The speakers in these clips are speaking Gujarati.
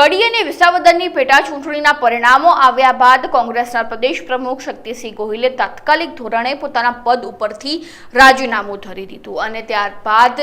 કડી અને વિસાવદરની પેટા ચૂંટણીના પરિણામો આવ્યા બાદ કોંગ્રેસના પ્રદેશ પ્રમુખ શક્તિસિંહ ગોહિલે તાત્કાલિક ધોરણે પોતાના પદ ઉપરથી રાજીનામું ધરી દીધું અને ત્યારબાદ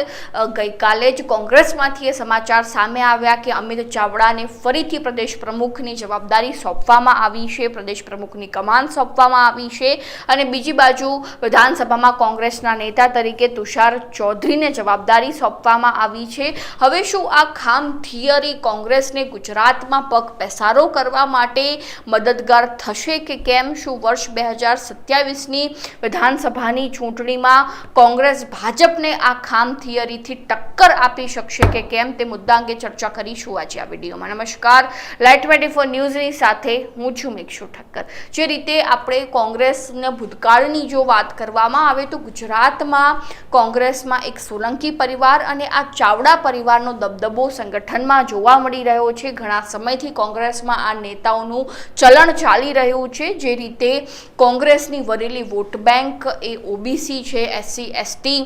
ગઈકાલે જ કોંગ્રેસમાંથી એ સમાચાર સામે આવ્યા કે અમિત ચાવડાને ફરીથી પ્રદેશ પ્રમુખની જવાબદારી સોંપવામાં આવી છે, પ્રદેશ પ્રમુખની કમાન સોંપવામાં આવી છે અને બીજી બાજુ વિધાનસભામાં કોંગ્રેસના નેતા તરીકે તુષાર ચૌધરીને જવાબદારી સોંપવામાં આવી છે. હવે શું આ ખામ થિયરી કોંગ્રેસને ગુજરાતમાં પગ પેસારો કરવા માટે મદદગાર થશે કે કેમ? શું વર્ષ બે હજાર સત્યાવીસની વિધાનસભાની ચૂંટણીમાં કોંગ્રેસ ભાજપને આ ખામ થિયરીથી ટક્કર આપી શકશે કે કેમ તે મુદ્દા અંગે ચર્ચા કરીશું આજે આ વિડીયોમાં. નમસ્કાર. લાઇટ ટ્વેન્ટી ફોર ન્યૂઝની સાથે હું છું મેક્ષુ ઠક્કર. જે રીતે આપણે કોંગ્રેસના ભૂતકાળની જો વાત કરવામાં આવે તો ગુજરાતમાં કોંગ્રેસમાં એક સોલંકી પરિવાર અને આ ચાવડા પરિવારનો દબદબો સંગઠનમાં જોવા મળી રહ્યો છે. ઘણા સમયથી કોંગ્રેસમાં આ નેતાઓનું ચલણ ચાલી રહ્યું છે. જે રીતે કોંગ્રેસની વરેલી વોટ બેંક એ ઓબીસી છે, એસસી, એસટી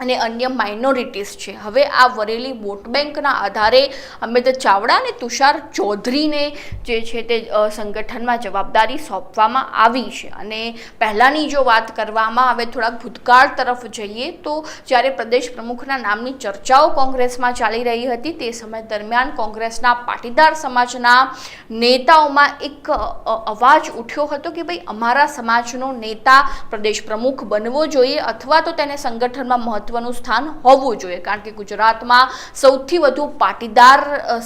અને અન્ય માઇનોરિટીઝ છે. હવે આ વરેલી વોટ બેંકના આધારે અમિત ચાવડા અને તુષાર ચૌધરીને જે છે તે સંગઠનમાં જવાબદારી સોંપવામાં આવી છે. અને પહેલાંની જો વાત કરવામાં આવે થોડાક ભૂતકાળ તરફ જઈએ, તો જ્યારે પ્રદેશ પ્રમુખના નામની ચર્ચાઓ કોંગ્રેસમાં ચાલી રહી હતી, તે સમય દરમિયાન કોંગ્રેસના પાટીદાર સમાજના નેતાઓમાં એક અવાજ ઉઠ્યો હતો કે ભાઈ, અમારા સમાજનો નેતા પ્રદેશ પ્રમુખ બનવો જોઈએ, અથવા તો તેને સંગઠનમાં મહત્વનું સ્થાન હોવું જોઈએ. કારણ કે ગુજરાતમાં સૌથી વધુ પાટીદાર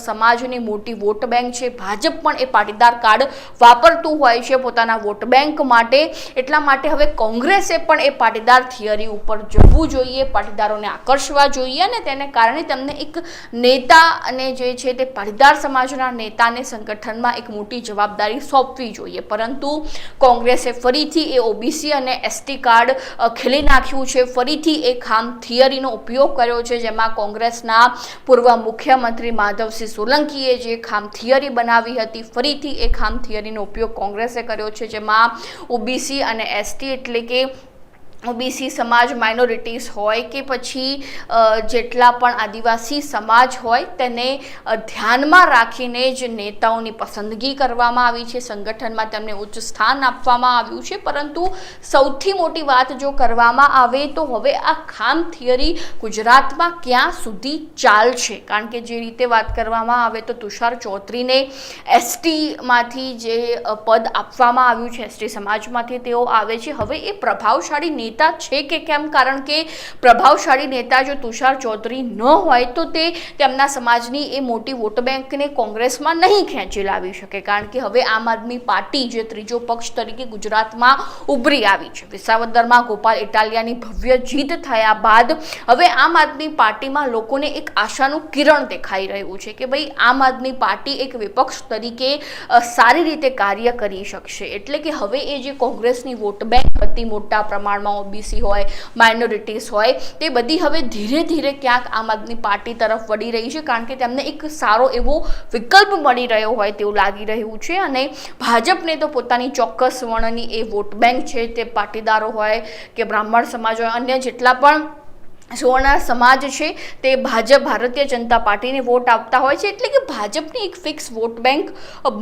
સમાજની મોટી વોટ બેંક છે. ભાજપ પણ એ પાટીદાર કાર્ડ વાપરતું હોય છે પોતાના વોટ બેંક માટે. એટલા માટે હવે કોંગ્રેસે પણ એ પાટીદાર થિયરી ઉપર જવું જોઈએ, પાટીદારોને આકર્ષવા જોઈએ અને તેને કારણે તેમને એક નેતા અને જે છે તે પાટીદાર સમાજના નેતાને સંગઠનમાં એક મોટી જવાબદારી સોંપવી જોઈએ. પરંતુ કોંગ્રેસે ફરીથી એ ઓબીસી અને એસટી કાર્ડ ખીલી નાખ્યું છે. ફરીથી એ ખામ થિયરીનો ઉપયોગ કર્યો છે, જેમાં કોંગ્રેસના પૂર્વ મુખ્યમંત્રી માધવસિંહ સોલંકીએ જે ખામ થિયરી બનાવી હતી, ફરીથી એ ખામ થિયરીનો ઉપયોગ કોંગ્રેસે કર્યો છે, જેમાં ઓબીસી અને એસટી એટલે કે ઓબીસી સમાજ માઇનોરિટીઝ હોય કે પછી જેટલા પણ આદિવાસી સમાજ હોય, તેને ધ્યાનમાં રાખીને જ નેતાઓની પસંદગી કરવામાં આવી છે. સંગઠનમાં તેમને ઉચ્ચ સ્થાન આપવામાં આવ્યું છે. પરંતુ સૌથી મોટી વાત જો કરવામાં આવે તો હવે આ ખામ થિયરી ગુજરાતમાં ક્યાં સુધી ચાલશે? કારણ કે જે રીતે વાત કરવામાં આવે તો તુષાર ચૌધરીને એસટીમાંથી જે પદ આપવામાં આવ્યું છે, એસટી સમાજમાંથી તેઓ આવે છે. હવે એ પ્રભાવશાળી નેતા છે કે કેમ? કારણ કે પ્રભાવશાળી નેતા જો તુષાર ચૌધરી ન હોય તો તે તેમના સમાજની એ મોટી વોટ બેંકને કોંગ્રેસમાં નહીં ખેંચી લાવી શકે. કારણ કે હવે આમ આદમી પાર્ટી જે ત્રીજો પક્ષ તરીકે ગુજરાતમાં ઉભરી આવી છે. વિસાવદરમાં ગોપાલ ઇટાલિયાની ભવ્ય જીત થયા બાદ હવે આમ આદમી પાર્ટીમાં લોકોને એક આશાનું કિરણ દેખાઈ રહ્યું છે કે ભાઈ આમ આદમી પાર્ટી એક વિપક્ષ તરીકે સારી રીતે કાર્ય કરી શકશે. એટલે કે હવે એ જે કોંગ્રેસની વોટ બેંક હતી મોટા પ્રમાણમાં ઓબીસી હોય માઇનોરિટીઝ હોય, તે બધી હવે ધીરે ધીરે ક્યાંક આમ આદમી પાર્ટી તરફ વળી રહી છે, કારણ કે તેમને એક સારો એવો વિકલ્પ મળી રહ્યો હોય તેવું લાગી રહ્યું છે. અને ભાજપને તો પોતાની ચોક્કસ વર્ણની એ વોટ બેંક છે, તે પાટીદારો હોય કે બ્રાહ્મણ સમાજ હોય, અન્ય જેટલા પણ સુવર્ણ સમાજ છે, તે ભાજપ, ભારતીય જનતા પાર્ટીને વોટ આપતા હોય છે, એટલે કે ભાજપની એક ફિક્સ વોટ બેંક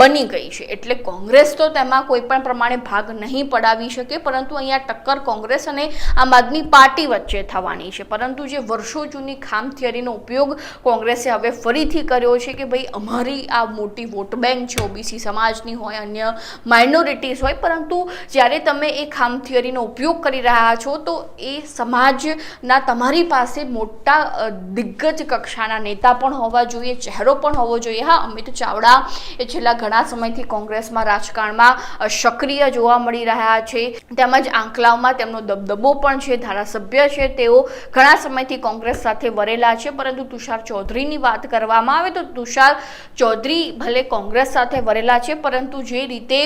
બની ગઈ છે. એટલે કોંગ્રેસ તો તેમાં કોઈ પણ પ્રમાણે ભાગ નહીં પડાવી શકે, પરંતુ અહીંયા ટક્કર કોંગ્રેસ અને આમ આદમી પાર્ટી વચ્ચે થવાની છે. પરંતુ જે વર્ષો જૂની ખામ થિયરીનો ઉપયોગ કોંગ્રેસે હવે ફરીથી કર્યો છે કે ભાઈ, અમારી આ મોટી વોટ બેંક છે, ઓબીસી સમાજની હોય, અન્ય માઇનોરિટીઝ હોય, પરંતુ જ્યારે તમે એ ખામ થિયરીનો ઉપયોગ કરી રહ્યા છો, તો એ સમાજના તમારી પાસે મોટા દિગ્ગજ કક્ષાના નેતા પણ હોવા જોઈએ, ચહેરો પણ હોવો જોઈએ. હા, અમિત ચાવડા એ છેલ્લા ઘણા સમયથી કોંગ્રેસમાં રાજકારણમાં સક્રિય જોવા મળી રહ્યા છે. તેમજ આંકલાવમાં તેમનો દબદબો પણ છે, ધારાસભ્ય છે તેઓ. ઘણા સમયથી કોંગ્રેસ સાથે વરેલા છે, પરંતુ તુષાર ચૌધરીની વાત કરવામાં આવે તો તુષાર ચૌધરી ભલે કોંગ્રેસ સાથે વરેલા છે, પરંતુ જે રીતે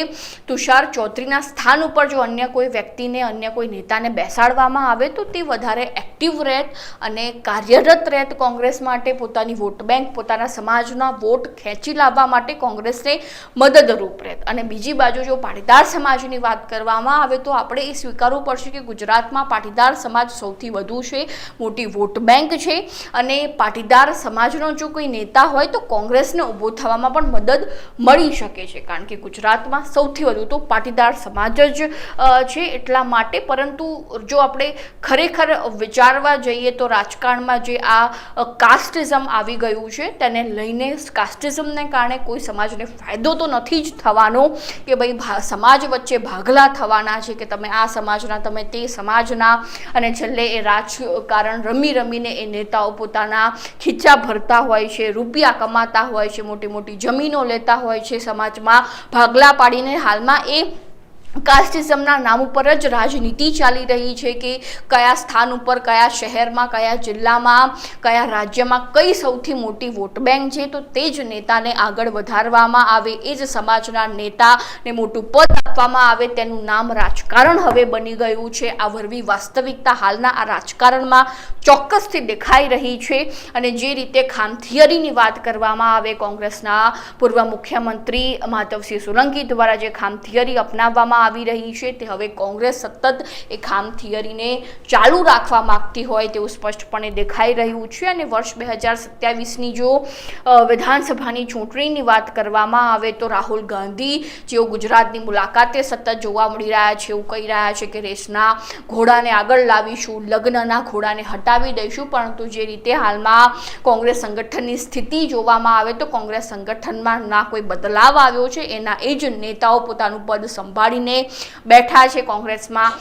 તુષાર ચૌધરીના સ્થાન ઉપર જો અન્ય કોઈ વ્યક્તિને, અન્ય કોઈ નેતાને બેસાડવામાં આવે તો તે વધારે એક્ટિવ રહે રહેત અને કાર્યરત રહેત કોંગ્રેસ માટે પોતાની વોટ બેંક પોતાના સમાજના વોટ ખેંચી લાવવા માટે કોંગ્રેસને મદદરૂપ રહેત અને બીજી બાજુ જો પાટીદાર સમાજની વાત કરવામાં આવે તો આપણે એ સ્વીકારવું પડશે કે ગુજરાતમાં પાટીદાર સમાજ સૌથી વધુ છે, મોટી વોટ બેંક છે. અને પાટીદાર સમાજનો જો કોઈ નેતા હોય તો કોંગ્રેસને ઊભો થવામાં પણ મદદ મળી શકે છે. કારણ કે ગુજરાતમાં સૌથી વધુ તો પાટીદાર સમાજ જ છે એટલા માટે. પરંતુ જો આપણે ખરેખર વિચારવા જઈએ તો રાજકારણમાં જે આ કાસ્ટિઝમ આવી ગયું છે, તેને લઈને કાસ્ટિઝમને કારણે કોઈ સમાજને ફાયદો તો નથી જ થવાનો કે ભાઈ સમાજ વચ્ચે ભાગલા થવાના છે કે તમે આ સમાજના, તમે તે સમાજના અને છેલ્લે એ રાજકારણ રમી રમીને એ નેતાઓ પોતાના ખીચા ભરતા હોય છે, રૂપિયા કમાતા હોય છે, મોટી મોટી જમીનો લેતા હોય છે સમાજમાં, ભાગલા પાડીને હાલમાં એ કાસ્ટિઝમના નામ ઉપર જ રાજનીતિ ચાલી રહી છે કે કયા સ્થાન ઉપર, કયા શહેરમાં, કયા જિલ્લામાં, કયા રાજ્યમાં કઈ સૌથી મોટી વોટ બેંક છે, તો તે જ નેતાને આગળ વધારવામાં આવે, એ જ સમાજના નેતાને મોટું પદ આપવામાં આવે, તેનું નામ રાજકારણ હવે બની ગયું છે. આ વરવી વાસ્તવિકતા હાલના આ રાજકારણમાં ચોક્કસથી દેખાઈ રહી છે અને જે રીતે ખામ થિયરીની વાત કરવામાં આવે, કોંગ્રેસના પૂર્વ મુખ્યમંત્રી માધવસિંહ સોલંકી દ્વારા જે ખામ થિયરી અપનાવવામાં આવી રહી છે તે હવે કોંગ્રેસ સતત એ ખામ થિયરીને ચાલુ રાખવા માંગતી હોય તેવું સ્પષ્ટપણે દેખાઈ રહ્યું છે અને વર્ષ બે હજાર સત્યાવીસની જો વિધાનસભાની ચૂંટણીની વાત કરવામાં આવે તો રાહુલ ગાંધી જેઓ ગુજરાતની મુલાકાતે સતત જોવા મળી રહ્યા છે એવું કહી રહ્યા છે કે રેસના ઘોડાને આગળ લાવીશું, લગ્નના ઘોડાને હટાવી દઈશું, પરંતુ જે રીતે હાલમાં કોંગ્રેસ સંગઠનની સ્થિતિ જોવામાં આવે તો કોંગ્રેસ સંગઠનમાં ના કોઈ બદલાવ આવ્યો છે. એના એ જ નેતાઓ પોતાનું પદ સંભાળીને બેઠા છે કોંગ્રેસમાં.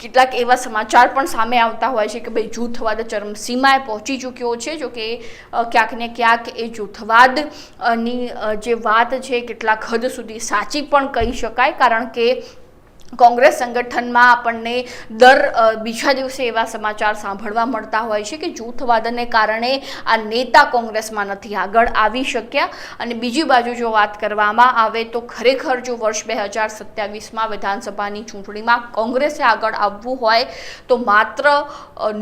કેટલાક એવા સમાચાર પણ સામે આવતા હોય છે કે ભાઈ જૂથવાદ ચરમસીમાએ પહોંચી ચૂક્યો છે. જો કે ક્યાંક ને ક્યાંક એ જૂથવાદ અ, ની અ, જે વાત છે કેટલાક હદ સુધી સાચી પણ કહી શકાય. કારણ કે કોંગ્રેસ સંગઠનમાં આપણને દર બીજા દિવસે એવા સમાચાર સાંભળવા મળતા હોય છે કે જૂથવાદને કારણે આ નેતા કોંગ્રેસમાં નથી આગળ આવી શક્યા. અને બીજી બાજુ જો વાત કરવામાં આવે તો ખરેખર જો વર્ષ બે હજાર સત્યાવીસમાં વિધાનસભાની ચૂંટણીમાં કોંગ્રેસે આગળ આવવું હોય તો માત્ર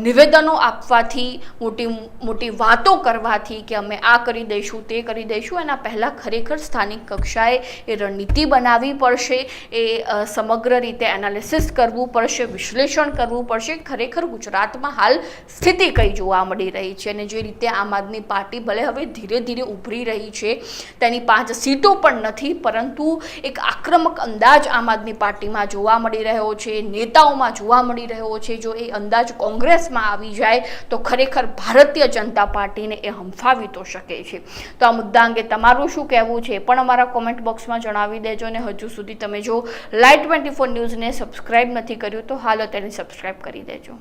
નિવેદનો આપવાથી, મોટી મોટી વાતો કરવાથી કે અમે આ કરી દઈશું, તે કરી દઈશું, એના પહેલાં ખરેખર સ્થાનિક કક્ષાએ એ રણનીતિ બનાવવી પડશે. એ સમગ્ર રીતે એનાલિસિસ કરવું પડશે, વિશ્લેષણ કરવું પડશે. ખરેખર ગુજરાતમાં હાલ સ્થિતિ કઈ જોવા મળી રહી છે અને જે રીતે આમ આદમી પાર્ટી ભલે હવે ધીરે ધીરે ઉભરી રહી છે, તેની પાંચ સીટો પણ નથી, પરંતુ એક આક્રમક અંદાજ આમ આદમી પાર્ટીમાં જોવા મળી રહ્યો છે, નેતાઓમાં જોવા મળી રહ્યો છે. જો એ અંદાજ કોંગ્રેસમાં આવી જાય, તો ખરેખર ભારતીય જનતા પાર્ટીને એ હંફાવી તો શકે છે. તો આ મુદ્દા અંગે તમારું શું કહેવું છે પણ અમારા કોમેન્ટ બોક્સમાં જણાવી દેજો અને હજુ સુધી તમે જો લાઈટ ટ્વેન્ટી ફોર ન્યૂઝને સબસ્ક્રાઇબ નથી કર્યું તો હાલો તેને સબસ્ક્રાઇબ કરી દેજો.